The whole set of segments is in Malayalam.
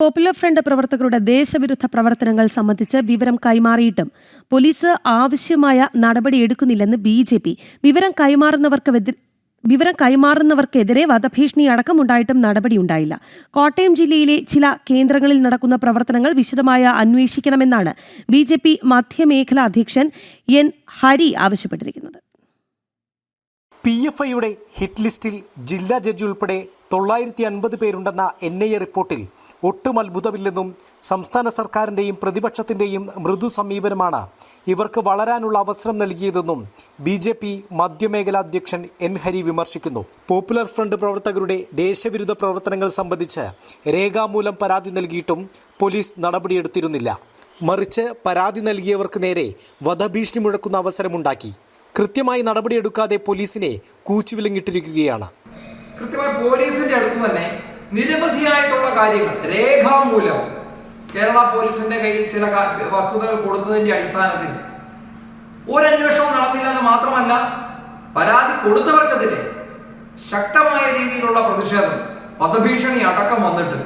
പോപ്പുലർ ഫ്രണ്ട് പ്രവർത്തകരുടെ ദേശവിരുദ്ധ പ്രവർത്തനങ്ങൾ സംബന്ധിച്ച് വിവരം കൈമാറിയിട്ടും പോലീസ് ആവശ്യമായ നടപടിയെടുക്കുന്നില്ലെന്ന് ബി ജെ പി. വിവരം കൈമാറുന്നവർക്ക് വിവരം കൈമാറുന്നവർക്കെതിരെ വധഭീഷണി അടക്കമുണ്ടായിട്ടും നടപടിയുണ്ടായില്ല കോട്ടയം ജില്ലയിലെ ചില കേന്ദ്രങ്ങളിൽ നടക്കുന്ന പ്രവർത്തനങ്ങൾ വിശദമായ അന്വേഷിക്കണമെന്നാണ് ബി ജെ പി മധ്യമേഖലാ അധ്യക്ഷൻ എൻ ഹരി ആവശ്യപ്പെട്ടിരിക്കുന്നത്. പി എഫ് ഐയുടെ ഹിറ്റ് ലിസ്റ്റിൽ ജില്ലാ ജഡ്ജി ഉൾപ്പെടെ തൊള്ളായിരത്തി അൻപത് പേരുണ്ടെന്ന എൻ ഐ എ റിപ്പോർട്ടിൽ ഒട്ടും അത്ഭുതമില്ലെന്നും സംസ്ഥാന സർക്കാരിന്റെയും പ്രതിപക്ഷത്തിന്റെയും മൃദു സമീപനമാണ് ഇവർക്ക് വളരാനുള്ള അവസരം നൽകിയതെന്നും ബി ജെ പി മധ്യമേഖലാ അധ്യക്ഷൻ എൻ ഹരി വിമർശിക്കുന്നു. പോപ്പുലർ ഫ്രണ്ട് പ്രവർത്തകരുടെ ദേശവിരുദ്ധ പ്രവർത്തനങ്ങൾ സംബന്ധിച്ച് രേഖാമൂലം പരാതി നൽകിയിട്ടും പോലീസ് നടപടിയെടുത്തിരുന്നില്ല. മറിച്ച് പരാതി നൽകിയവർക്ക് നേരെ വധഭീഷണി മുഴക്കുന്ന അവസരമുണ്ടാക്കി. കൃത്യമായി നടപടിയെടുക്കാതെ പോലീസിനെ കൂച്ചുവിലങ്ങിട്ടിരിക്കുകയാണ് കൃത്യമായി പോലീസിന്റെ അടുത്ത് തന്നെ നിരവധിയായിട്ടുള്ള കാര്യങ്ങൾ രേഖാമൂലം കേരള പോലീസിന്റെ കയ്യിൽ ചില വസ്തുതകൾ കൊടുത്തതിന്റെ അടിസ്ഥാനത്തിൽ ഒരന്വേഷണവും നടന്നില്ല എന്ന് മാത്രമല്ല പരാതി കൊടുത്തവർക്കെതിരെ ശക്തമായ രീതിയിലുള്ള പ്രതിഷേധം വധഭീഷണി അടക്കം വന്നിട്ട്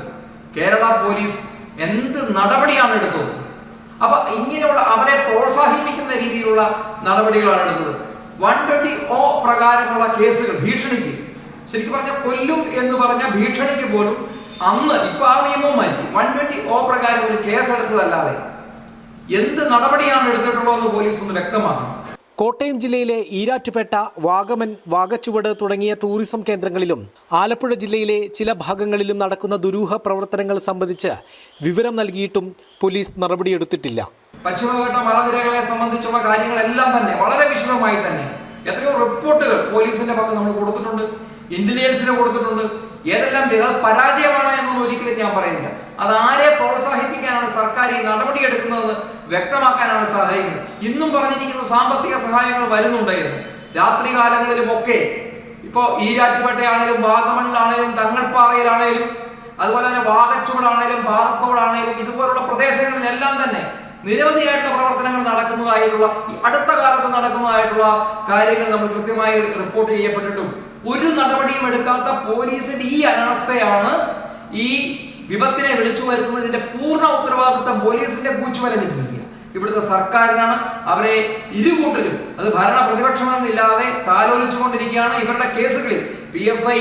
കേരള പോലീസ് എന്ത് നടപടിയാണ് എടുത്തത്? അപ്പൊ ഇങ്ങനെയുള്ള അവരെ പ്രോത്സാഹിപ്പിക്കുന്ന രീതിയിലുള്ള നടപടികളാണ് എടുത്തത്. വൺ ട്വന്റി ഒ പ്രകാരമുള്ള കേസുകൾ ഭീഷണിക്ക്. ശരിക്കും പറഞ്ഞാൽ കൊല്ലും എന്ന് പറഞ്ഞ ഭീഷണിക്ക് പോലും അന്ന് ഇപ്പൊ ആ നിയമവും മാറ്റി. വൺ ട്വന്റി ഒ പ്രകാരം ഒരു കേസ് എടുത്തതല്ലാതെ എന്ത് നടപടിയാണ് എടുത്തിട്ടുള്ളതെന്ന് പോലീസ് ഒന്ന് വ്യക്തമാക്കണം. കോട്ടയം ജില്ലയിലെ ഈരാറ്റുപേട്ട വാഗമൻ വാഗച്ചുവട് തുടങ്ങിയ ടൂറിസം കേന്ദ്രങ്ങളിലും ആലപ്പുഴ ജില്ലയിലെ ചില ഭാഗങ്ങളിലും നടക്കുന്ന ദുരൂഹ പ്രവർത്തനങ്ങൾ സംബന്ധിച്ച് വിവരം നൽകിയിട്ടും പോലീസ് നടപടിയെടുത്തിട്ടില്ല. പശ്ചിമഘട്ട മലനിരകളെ സംബന്ധിച്ചുള്ള കാര്യങ്ങളെല്ലാം തന്നെ വളരെ വിശദമായി തന്നെ എത്രയോ റിപ്പോർട്ടുകൾ പോലീസിന്റെ പക്കം നമ്മൾ കൊടുത്തിട്ടുണ്ട് ഇന്റലിജൻസിന് കൊടുത്തിട്ടുണ്ട്. ഏതെല്ലാം പരാജയമാണ് എന്നൊന്നും ഒരിക്കലും ഞാൻ പറയുന്നില്ല. അത് ആരെ പ്രോത്സാഹിപ്പിക്കാനാണ് സർക്കാർ ഈ നടപടിയെടുക്കുന്നതെന്ന് വ്യക്തമാക്കാനാണ് സഹായിക്കുന്നത്. ഇന്നും പറഞ്ഞിരിക്കുന്ന സാമ്പത്തിക സഹായങ്ങൾ വരുന്നുണ്ട് എന്ന്. രാത്രി കാലങ്ങളിലും ഒക്കെ ഇപ്പോൾ ഈരാറ്റുപേട്ടയാണേലും വാഗമണിലാണേലും തങ്ങൾപ്പാറയിലാണേലും അതുപോലെ തന്നെ വാകച്ചൂടാണേലും പാറത്തോടാണേലും ഇതുപോലുള്ള പ്രദേശങ്ങളിലെല്ലാം തന്നെ നിരവധിയായിട്ടുള്ള പ്രവർത്തനങ്ങൾ നടക്കുന്നതായിട്ടുള്ള അടുത്ത കാലത്ത് നടക്കുന്നതായിട്ടുള്ള കാര്യങ്ങൾ നമ്മൾ കൃത്യമായി റിപ്പോർട്ട് ചെയ്യപ്പെട്ടിട്ടും ഒരു നടപടിയും എടുക്കാത്ത പോലീസിന്റെ ഈ അനാസ്ഥയാണ് ഈ വിപത്തിനെ വിളിച്ചു വരുത്തുന്നതിന്റെ പൂർണ ഉത്തരവാദിത്തം പോലീസിന്റെ കൂച്ചുവലഞ്ഞിട്ടിരിക്കുക ഇവിടുത്തെ സർക്കാരിനാണ് അവരെ ഇരുകൂട്ടരും. അത് ഭരണ പ്രതിപക്ഷമെന്നില്ലാതെ താലോലിച്ചുകൊണ്ടിരിക്കുകയാണ് ഇവരുടെ കേസുകളിൽ. P F I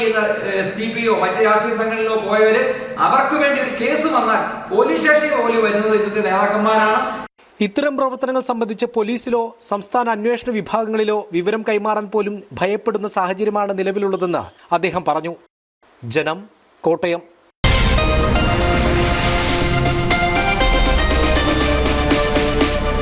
D P O മറ്റ് രാഷ്ട്രീയ സംഘടനകളിലോ പോയവര് അവർക്ക് വേണ്ടി ഒരു കേസ് വന്നാൽ പോലീസ് സ്റ്റേഷനിൽ പോലും വരുന്നത് ഇന്നത്തെ നേതാക്കന്മാരാണ്. ഇത്തരം പ്രവർത്തനങ്ങൾ സംബന്ധിച്ച് പോലീസിലോ സംസ്ഥാന അന്വേഷണ വിഭാഗങ്ങളിലോ വിവരം കൈമാറാൻ പോലും ഭയപ്പെടുന്ന സാഹചര്യമാണ് നിലവിലുള്ളതെന്ന് അദ്ദേഹം പറഞ്ഞു. ജനം കോട്ടയം.